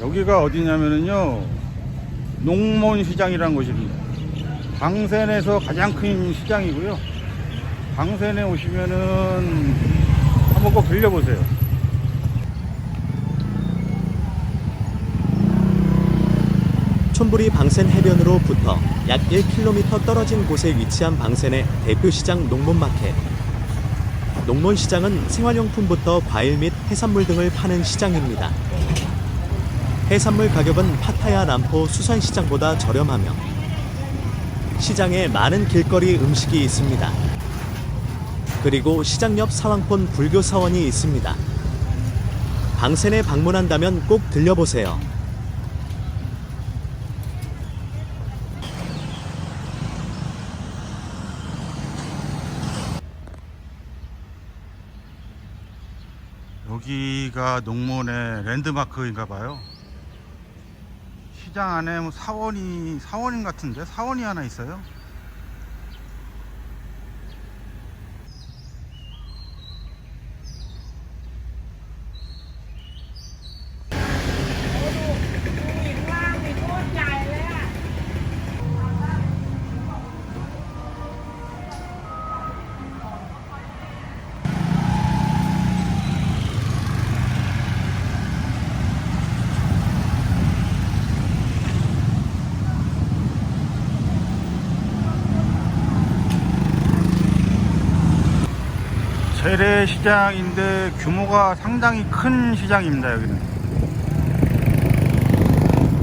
여기가 어디냐면은요 농몬시장이라는 곳입니다 방센에서 가장 큰 시장이고요 방센에 오시면은 한번 꼭 들려보세요 촌부리 방센 해변으로부터 약 1km 떨어진 곳에 위치한 방센의 대표 시장 농몬마켓. 농몬시장은 생활용품부터 과일 및 해산물 등을 파는 시장입니다. 해산물 가격은 파타야 남포 수산시장보다 저렴하며 시장에 많은 길거리 음식이 있습니다. 그리고 시장 옆 사왕폰 불교 사원이 있습니다. 방센에 방문한다면 꼭 들려보세요. 여기가 농몬의 랜드마크인가 봐요 시장 안에 뭐 사원이 사원인 같은데? 사원이 하나 있어요 재래시장인데 규모가 상당히 큰 시장입니다 여기는